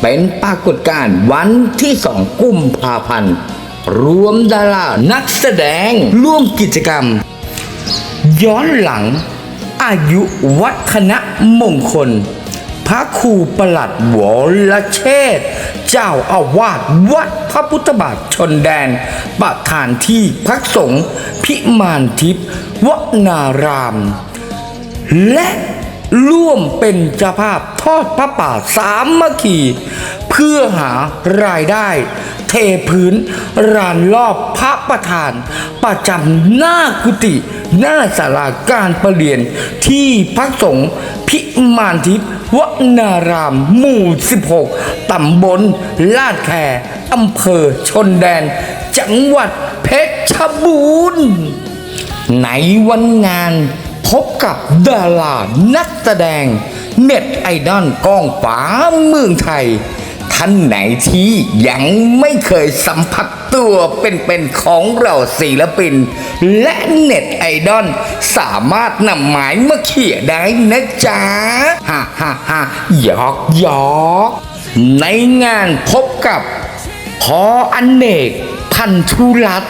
เป็นปรากฏการณ์วันที่สองกุมภาพันธ์ รวมดารานักแสดงร่วมกิจกรรม ย้อนหลัง อายุวัฒนมงคล พระครูประหลัดวรเชษฐ์เจ้าอาวาสวัดพระพุทธบาทชนแดน ประธานที่พักสงฆ์พิมานทิพย์วนาราม และ ร่วมเป็นเจ้าภาพทอดพระป่าสามมคคีเพื่อหารายได้ เทพื้นรานรอบพระประธาน ประจำหน้ากุฏิหน้าศาลาการประเรียนที่พักสงฆ์พิมานทิพย์วนารามหมู่ 16 ตำบลลาดแคอำเภอชนแดน จังหวัดเพชรบูรณ์ในวันงาน พบกับดารานักแสดง เน็ตไอดอลกองฟ้าเมืองไทย ท่านไหนที่ยังไม่เคยสัมผัสตัวเป็นๆของเราศิลปิน และเน็ตไอดอลสามารถนำหมายมาเขี่ยได้นะจ๊ะฮ่าฮ่าฮ่าหยอกหยอกในงานพบกับพออันเนกพันธุรัต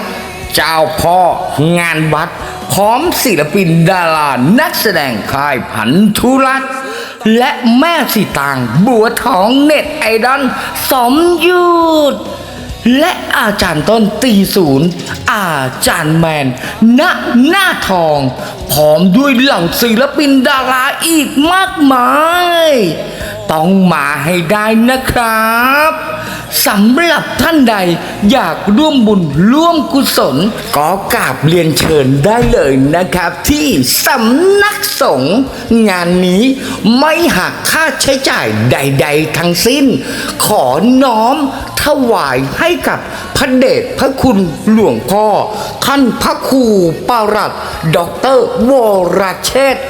เจ้าพ่องานวัด พร้อมศิลปินดารานักแสดงค่ายพันธุรัตและแม่สีตางบัวทองเน็ตไอดอลสมยุทธและอาจารย์ต้นตีศูนย์อาจารย์แมนณหน้าทอง พร้อมด้วยเหล่าศิลปินดาราอีกมากมาย ต้องมาให้ได้นะครับ สำหรับท่านใดอยากร่วมบุญร่วมกุศลก็กราบเรียนเชิญได้เลยนะครับ ที่สำนักสงฆ์งานนี้ไม่หักค่าใช้จ่ายใด ๆ ทั้งสิ้น ขอน้อมถวายให้กับพระเดชพระคุณหลวงพ่อ ท่านพระครูปารัตด็อกเตอร์วรเชษฐ์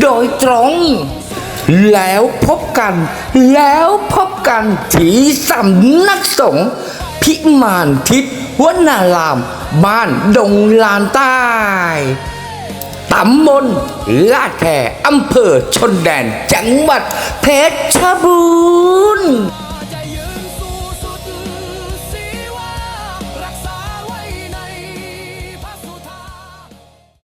โดยตรง แล้วพบกัน แล้วพบกันที่สำนักสงฆ์พิมานทิพย์วนาราม บ้านดงลานใต้ตำบลลาดแคอำเภอชนแดน จังหวัดเพชรบูรณ์